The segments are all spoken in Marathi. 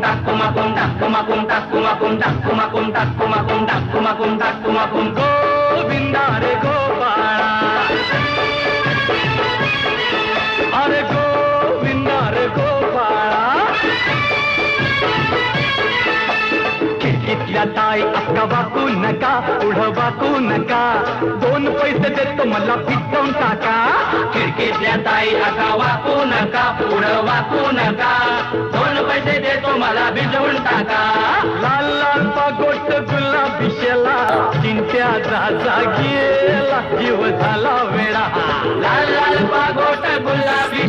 contact, toma contact, toma contact, toma contact, toma contact, toma contact, toma contact, toma contact. खिडकीतल्या ताई अक्का वाकू नका पुढं वाकू नका. दोन पैसे देतो मला पिटवून टाका. खिडकीतल्या ताई अक्का वाकू नका पुढं वाकू नका. दोन पैसे देतो मला भिजवून टाका. लाल लाल पागोट गुलाबी शेला चिंत्या जा गेला जीव झाला वेळा लाल लाल पागोट गुलाबी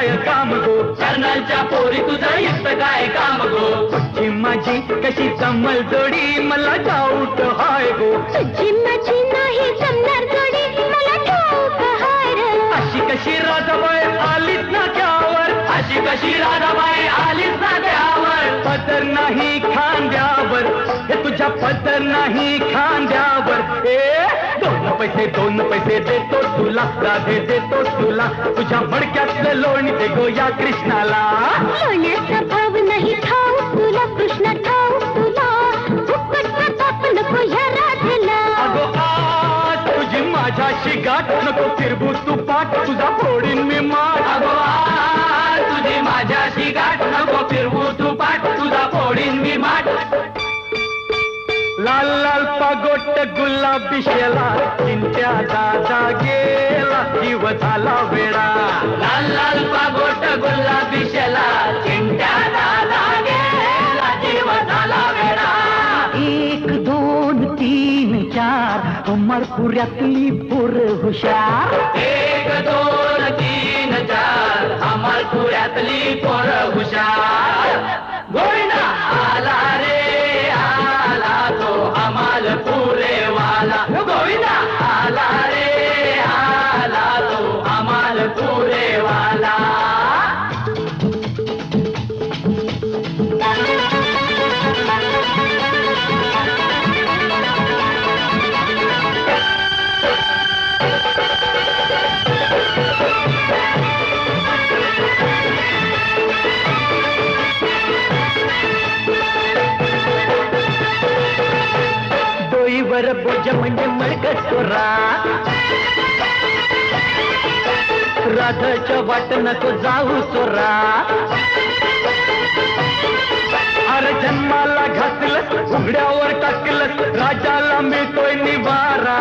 काय काम गो? कर्नलच्या पोरी तुझं युक्त काय काम गो? ची माझी कशी जमल जोडी मला डाऊट हाय गो. तुझी माझी नाही जमणार जोडी मला ठाऊक हाय रे. अशी कशी राधाबाई आलीच ना त्यावर? अशी कशी राधाबाई आलीच ना त्यावर? पदर नाही खांद्यावर. हे तुझ्या पदर नाही खांद्यावर. ए पैसे दोन पैसे देतो तुला राधे देतो तुला. तुझ्या मडक्यातलं लोणी दे गो या कृष्णाला. लोण्याचा भाव नाही ठाऊक तुला कृष्ण तुला. नको राधेला. अगो आज तुझी माझ्याशी गाठ नको फिरबू तू पाठ. तुझा फोडीन मी माठ. पागोट गुलाबी शेला चिंत्या दादा गेला जीव झाला वेळा. लाल लाल पागोट गुलाबी शेला चिंट्या दादा गेला जीव झाला वेडा एक दोन तीन चार अमरपुऱ्यातली पोर हुशार. एक दोन तीन चार अमरपुऱ्यातली पोर हुशार. म्हणजे मळकसुरा राधाच्या वाट नको जाऊ चोरा अरे जन्माला घातलं उघड्यावर टाकलं राजाला मिळतोय निवारा.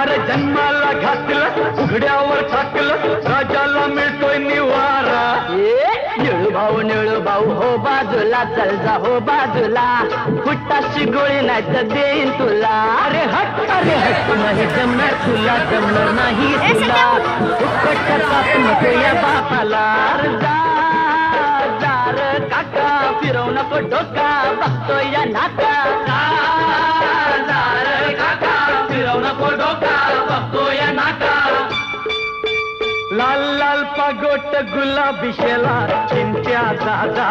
अरे जन्माला घातलं उघड्यावर टाकलं राजा बाजूला चल जा हो बाजूला. फुटाशी गोळी नाही तर देईन तुला. अरे हट अरे हट नाही जमणार तुला जमणार नाही तुला. फुकट नको या बापाला. अरे जा जा रे काका फिरवू नको डोका. बघतो या नाका. दार काका फिरव नको डोका. बघतो या नाका. लाल लाल पागोट गुलाबी शेला चिंत्या दादा